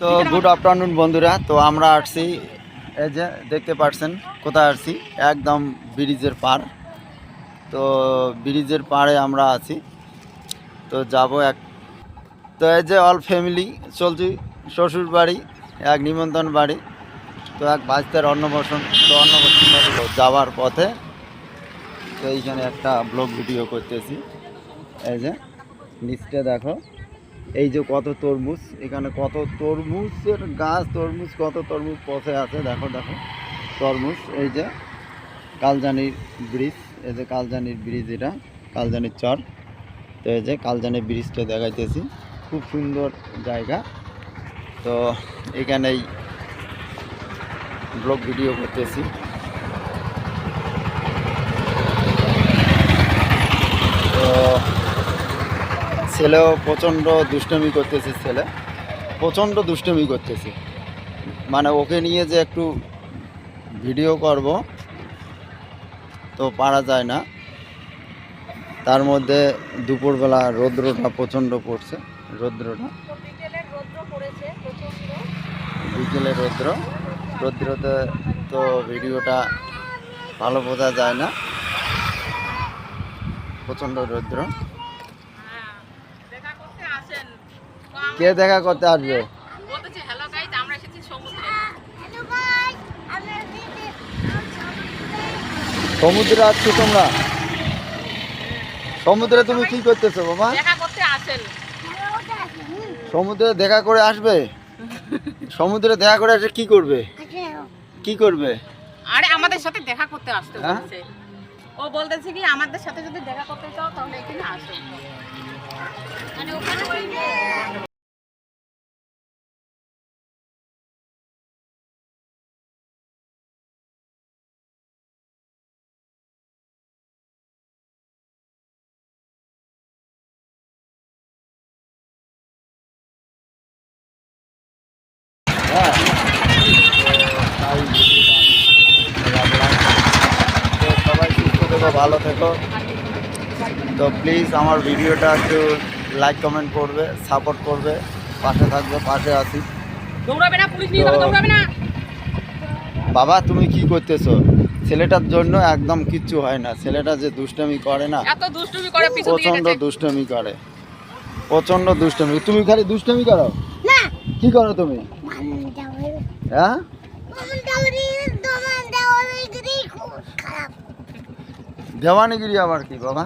তো good afternoon বন্ধুরা। তো আমরা আসছি, এই যে দেখতে পাচ্ছেন কোথায় আসছি? একদম ব্রিজের পার তো ব্রিজের পাড়ে আমরা আছি। তো যাব এক তো এই যে অল ফ্যামিলি চলছি শ্বশুর বাড়ি, এক নিমন্ত্রণ বাড়ি। তো এক বাচ্চার অন্নপ্রাশন, তো অন্নপ্রাশন যাওয়ার পথে তো এইখানে একটা ব্লগ ভিডিও করতেছি। এই যে, নিচটা দেখো। এই যে কত তরমুজ, এখানে কত তরমুজের গাছ, তরমুজ কত তরমুজ পথে আছে, দেখো দেখো। তরমুজ, এই যে কালজানির ব্রিজ, এই যে কালজানির ব্রিজ এটা, কালজানির চর। তো এই যে কালজানির ব্রিজটা দেখাইতেছি, খুব সুন্দর জায়গা। তো এখানেই ব্লগ ভিডিও করতেছি তো ছেলেও প্রচণ্ড দুষ্টমি করতেছে ছেলে। প্রচণ্ড দুষ্টমি করতেছে। মানে ওকে নিয়ে যে একটু ভিডিও করব, তো পারা যায় না। তার মধ্যে দুপুরবেলা রৌদ্রটা প্রচণ্ড পড়ছে, রৌদ্রটা। বিকেলে রৌদ্র। রৌদ্রতে তো ভিডিওটা ভালো বোঝা যায় না। প্রচণ্ড রৌদ্র হ্যাঁ দেখা করতে আসেন তো কে দেখা করতে আসবে? আমরা বলতেছি হ্যালো গাইজ আমরা এসেছি সমুদ্রে। আসছো তোমরা? সমুদ্রে তুমি কি করতেছো বাবা দেখা করতে আসেন। সমুদ্রে দেখা করে আসবে? সমুদ্রে দেখা করে এসে কি করবে? কি করবে? আরে আমাদের সাথে দেখা করতে আসতে হ্যাঁ? বলছে। ও বলতেছে কি আমাদের সাথে যদি দেখা করতে চাও তাহলে এখানে আসো। মানে ওখানে থেকো ভালো থেকো। তো প্লিজ আমার ভিডিওটা একটু লাইক কমেন্ট করবে সাপোর্ট করবে। পাশে থাকবে পাশে না বাবা তুমি কি করতেছো? ছেলেটার জন্য একদম কিচ্ছু হয় না। ছেলেটা যে দুষ্টমি করে না এত দুষ্টুমি করে পিছন প্রচণ্ড দুষ্টমি করে। প্রচণ্ড দুষ্টমি। তুমি খালি দুষ্টমি করো? কি করো তুমি? হ্যাঁ? দেওয়ানিগিরি আবার কি বাবা